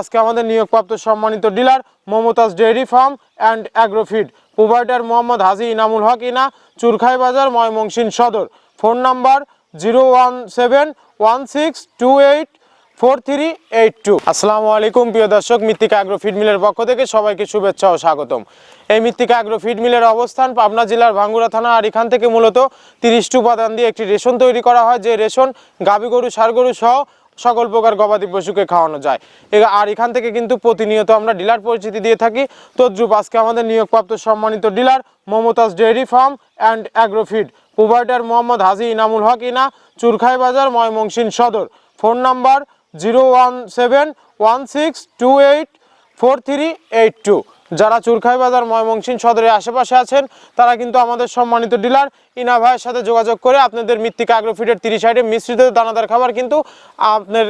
আজকে আমাদের নিয়োগপ্রাপ্ত সম্মানিত dealer Momtaz dairy farm and agro feed, provider Mohammad Haji Inamul Haque Ina, Churkhai Bazar, Mymensingh Sadar. Phone number zero one seven one six two eight four three eight two. আসসালামু আলাইকুম, প্রিয় দর্শক, মৃত্তিকা agro feed মিলের পক্ষ থেকে সবাইকে শুভেচ্ছা ও স্বাগতম। এই মৃত্তিকা অ্যাগ্রো ফিড মিলের অবস্থান পাবনা জেলার ভাঙ্গুড়া থানা, আর এখান থেকে মূলত তিরিশটি উপাদান দিয়ে একটি রেশন তৈরি করা হয়। যে রেশন গাভী গরু ষাড় গরু সহ সকল প্রকার গবাদি পশুকে খাওয়ানো যায়। আর এখান থেকে কিন্তু প্রতিনিয়ত আমরা ডিলার পরিচিতি দিয়ে থাকি। তদ্রুপ আজকে আমাদের নিয়োগপ্রাপ্ত সম্মানিত dealer Momtaz dairy farm and agro feed. Provider Mohammad Haji Inamul Haque Ina, Churkhai Bazar, Mymensingh Sadar. Phone number zero one seven one six two eight four three eight two. যারা চুরখাই বাজার ময়মনসিং সদরের আশেপাশে আছেন, তারা কিন্তু আমাদের সম্মানিত ডিলার ইনা ভাইয়ের সাথে যোগাযোগ করে আপনাদের মৃত্তিকা আগ্রোফিডের তিরিশ সাইডে মিশ্রিত দানাদার খাবার কিন্তু আপনার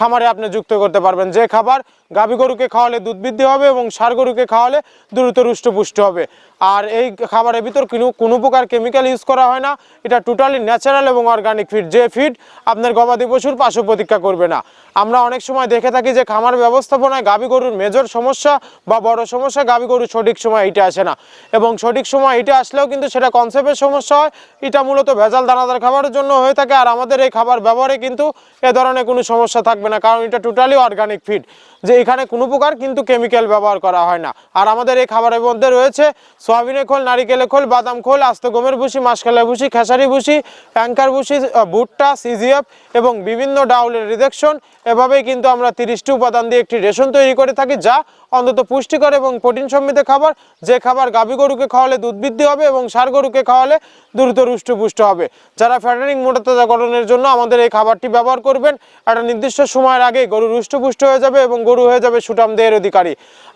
খামারে আপনি যুক্ত করতে পারবেন। যে খাবার গাভী গরুকে খাওয়ালে দুধ বৃদ্ধি হবে এবং সার গরুকে খাওয়ালে দ্রুত রুষ্টপুষ্ট হবে। আর এই খাবারের ভিতর কোনো কোনো প্রকার কেমিক্যাল ইউজ করা হয় না। এটা টোটালি ন্যাচারাল এবং অর্গানিক ফিড যে ফিড আপনার গবাদি পশুর পার্শ্ব প্রতীক্ষা করবে না। আমরা অনেক সময় দেখে থাকি যে খামার ব্যবস্থাপনায় গাভী গরুর মেজর সমস্যা বা বড় সমস্যা গাভী গরুর সঠিক সময় এটা আসে না। এবং সঠিক সময় এটা আসলেও কিন্তু সেটা কনসেপ্টের সমস্যা হয়। এটা মূলত ভেজাল দানাদার খাবারের জন্য হয়ে থাকে। আর আমাদের এই খাবার ব্যবহারে কিন্তু এ ধরনের কোনো সমস্যা থাকবে না, কারণ এটা টোটালি অর্গানিক ফিড যে এখানে কোনো প্রকার কিন্তু কেমিক্যাল ব্যবহার করা হয় না। আর আমাদের এই খাবারের মধ্যে রয়েছে সোয়াবিনের খোল, নারিকেলের খোল, বাদাম খোল, আস্ত গমের ভুসি মাসকালের ভুসি, খেসারি ভুসি অ্যাঙ্কার ভুসি ভুট্টা, সিজিএফ এবং বিভিন্ন ডাউলের রিজেকশন এভাবেই কিন্তু আমরা তিরিশটি উপাদান দিয়ে একটি রেশন তৈরি করে থাকি, যা অন্তত পুষ্টিকর এবং প্রোটিন সমৃদ্ধ খাবার। যে খাবার গাভী গরুকে খাওয়ালে দুধ বৃদ্ধি হবে এবং সার গরুকে খাওয়ালে দ্রুত রুষ্টপুষ্ট হবে। যারা ফ্যাটারিং মোটাতাজাকরণের জন্য আমাদের এই খাবারটি ব্যবহার করবেন, একটা নির্দিষ্ট সময়ের আগে গরু রুষ্টপুষ্ট হয়ে যাবে এবং গরু হয়ে যাবে সুটাম দেহের অধিকারী।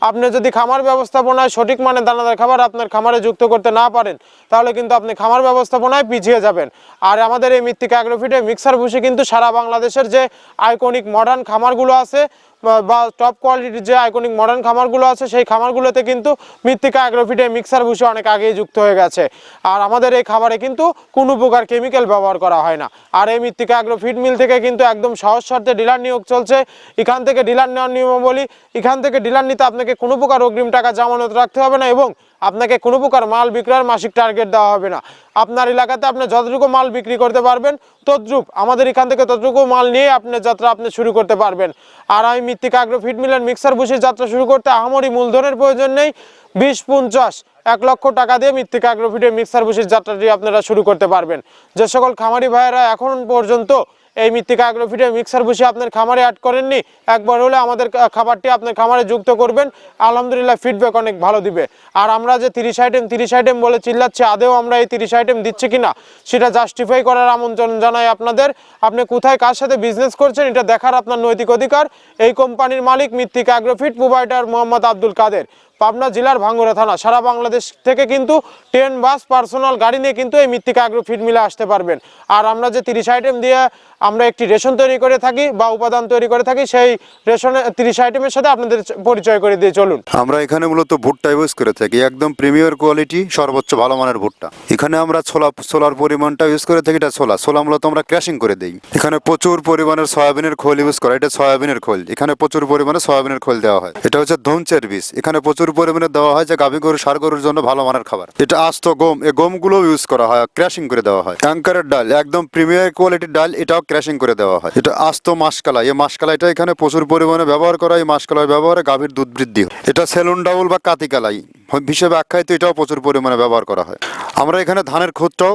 আপনি যদি খামার ব্যবস্থাপনায় সঠিক মানে দানাদার খাবার আপনার খামারে যুক্ত করতে না পারেন, তাহলে কিন্তু আপনি খামার ব্যবস্থাপনায় পিছিয়ে যাবেন। আর আমাদের এই মৃত্তিকা অ্যাগ্রোফিটে মিক্সার ভুষি কিন্তু সারা বাংলাদেশের যে আইকনিক মডার্ন খামারগুলো আছে বা- টপ কোয়ালিটির যে আইকনিক মডার্ন খামারগুলো আছে, সেই খামারগুলোতে কিন্তু মৃত্তিকা অ্যাগ্রোফিটে মিক্সার ভুসি অনেক আগেই যুক্ত হয়ে গেছে। আর আমাদের এই খাবারে কিন্তু কোনো প্রকার কেমিক্যাল ব্যবহার করা হয় না। আর এই মৃত্তিকা অ্যাগ্রোফিট মিল থেকে কিন্তু একদম সহজ শর্তে ডিলার নিয়োগ চলছে। এখান থেকে ডিলার নেওয়ার নিয়মাবলী, এখান থেকে ডিলার নিতে আপনাকে কোনো প্রকার অগ্রিম টাকা জামানত রাখতে হবে না এবং আপনাকে কোনো প্রকার মাল বিক্রয়ের মাসিক টার্গেট দেওয়া হবে না। আপনার এলাকাতে আপনি যতটুকু মাল বিক্রি করতে পারবেন তদ্রুপ আমাদের এখান থেকে ততটুকু মাল নিয়ে আপনার যাত্রা আপনি শুরু করতে পারবেন। আর আমি মৃত্তিকা আগ্রো ফিট মিলের মিক্সার বসির যাত্রা শুরু করতে আহামরি মূলধনের প্রয়োজন নেই। বিশ, পঞ্চাশ, এক লক্ষ টাকা দিয়ে মৃত্তিকা আগ্রোফিটের মিক্সার বসির যাত্রাটি আপনারা শুরু করতে পারবেন। যে সকল খামারি ভাইয়েরা এখন পর্যন্ত এই মৃত্তিকা আগ্রোফিটে মিক্সার বসে আপনার খামারে অ্যাড করেননি। একবার হলে আমাদের খাবারটি আপনার খামারে যুক্ত করবেন। আলহামদুলিল্লাহ ফিডব্যাক অনেক ভালো দিবে। আর আমরা যে তিরিশ আইটেম তিরিশ আইটেম বলে চিল্লাচ্ছি, আদেও আমরা এই তিরিশ আইটেম দিচ্ছি কিনা, সেটা জাস্টিফাই করার আমন্ত্রণ জানাই আপনাদের। আপনি কোথায় কার সাথে বিজনেস করছেন, এটা দেখার আপনার নৈতিক অধিকার। এই কোম্পানির মালিক Mrittika agro feed provider Mohammad Abdul Kader. Pabna জেলার ভাঙ্গুরা থানা। সারা বাংলাদেশ থেকে কিন্তু ট্রেন, বাস, পার্সোনাল গাড়ি নিয়ে কিন্তু এই মৃত্তিকা আগ্রো ফিড মিলে আসতে পারবেন। আর আমরা যে তিরিশ আইটেম দিয়ে আমরা একটি রেশন তৈরি করে থাকি বা উপাদান তৈরি করে থাকি, সেই রেশনের তিরিশ আইটেমের সাথে আপনাদের পরিচয় করে দিয়ে চলুন। আমরা এখানে মূলত ভুট্টা ইউজ করে থাকি। একদম প্রিমিয়ার কোয়ালিটি, সর্বোচ্চ ভালো মানের ভুট্টা। এখানে আমরা ছোলা, ছোলার পরিমাণটা ইউজ করে থাকি, এটা ছোলা। ছোলা মূলত আমরা ক্র্যাশিং করে দিই। এখানে প্রচুর পরিমাণের সয়াবিনের খোল ইউজ করা এটা সয়াবিনের খোল। এখানে প্রচুর পরিমাণে সয়াবিনের খোল দেওয়া হয়। এটা হচ্ছে ধনচের বীজ। এখানে প্রচুর পরিমাণে দেওয়া হয় যে গাভী গরু, সার গরুর জন্য ভালো মানের খাবার। এটা আস্ত গম এই গমগুলো ইউজ করা হয় ক্র্যাশিং করে দেওয়া হয়। অ্যাঙ্কারের ডাল, একদম প্রিমিয়ার কোয়ালিটির ডাল, এটাও ক্র্যাশিং করে দেওয়া হয়। এটা আস্ত মাসকালা এই মাসকালাইটা এখানে প্রচুর পরিমাণে ব্যবহার করা এই মাসকালাই ব্যবহারে গাভীর দুধ বৃদ্ধি হয়। এটা সেলুন ডাউল বা কাতিকালাই হিসেবে আখ্যায়িত, এটাও প্রচুর পরিমাণে ব্যবহার করা হয়। আমরা এখানে ধানের খুদটাও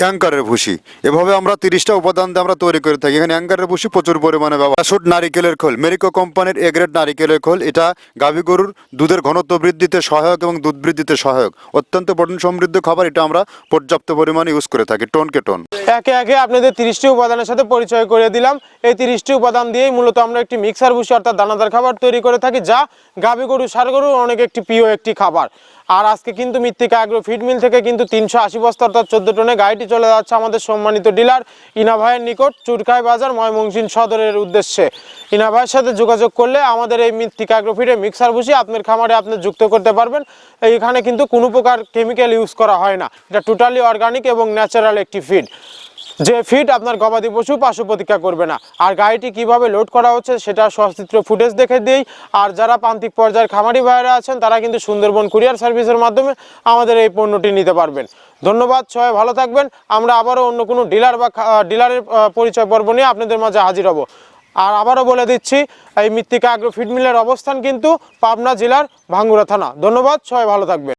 অ্যাঙ্কারের ভুসি। এভাবে আমরা তিরিশটা উপাদান দিয়ে আমরা তৈরি করে থাকি। এখানে অ্যাঙ্কারের ভুসি প্রচুর পরিমাণে ব্যবহার শুট নারিকেলের খোল। মেরিকো কোম্পানির এগ্রেড নারিকেলের খোল। এটা গাভী গরুর দুধের ঘনত্ব বৃদ্ধিতে সহায়ক এবং দুধ বৃদ্ধিতে সহায়ক। অত্যন্ত প্রোটিন সমৃদ্ধ খাবার। এটা আমরা পর্যাপ্ত পরিমাণে ইউজ করে থাকি টনকে টন। একে একে আপনাদের তিরিশটি উপাদানের সাথে পরিচয় করে দিলাম। এই তিরিশটি উপাদান দিয়েই মূলত আমরা একটি মিক্সার ভুসি অর্থাৎ দানাদার খাবার তৈরি করে থাকি, যা গাভী গরু, সার গরুর অনেক একটি প্রিয় একটি খাবার। আর আজকে কিন্তু মৃত্তিকা অ্যাগ্রো ফিড মিল থেকে কিন্তু তিনশো আশি বস্তা অর্থাৎ চোদ্দ টনে গাড়িটি চলে যাচ্ছে আমাদের সম্মানিত ডিলার ইনাভাইয়ের নিকট চুরকাই বাজার ময়মনসিংহ সদরের উদ্দেশ্যে। ইনাভাইয়ের সাথে যোগাযোগ করলে আমাদের এই মৃত্তিকা অ্যাগ্রো ফিডে মিক্সার ভুসি আপনার খামারে আপনি যুক্ত করতে পারবেন। এইখানে কিন্তু কোনো প্রকার কেমিক্যাল ইউজ করা হয় না। এটা টোটালি অর্গানিক এবং ন্যাচারাল একটি ফিড যে ফিড আপনার গবাদি পশু পাশু প্রতীক্ষা করবে না। আর গাড়িটি কীভাবে লোড করা হচ্ছে সেটা সচিত্র ফুটেজ দেখে দিই। আর যারা প্রান্তিক পর্যায়ের খামারি ভাইয়েরা আছেন, তারা কিন্তু সুন্দরবন কুরিয়ার সার্ভিসের মাধ্যমে আমাদের এই পণ্যটি নিতে পারবেন। ধন্যবাদ, সবাই ভালো থাকবেন। আমরা আবারও অন্য কোনো ডিলার বা ডিলারের পরিচয় পর্ব নিয়ে আপনাদের মাঝে হাজির হব। আর আবারও বলে দিচ্ছি, এই মৃত্তিকা আগ্রো ফিড মিলের অবস্থান কিন্তু পাবনা জেলার ভাঙ্গুড়া থানা। ধন্যবাদ, সবাই ভালো থাকবেন।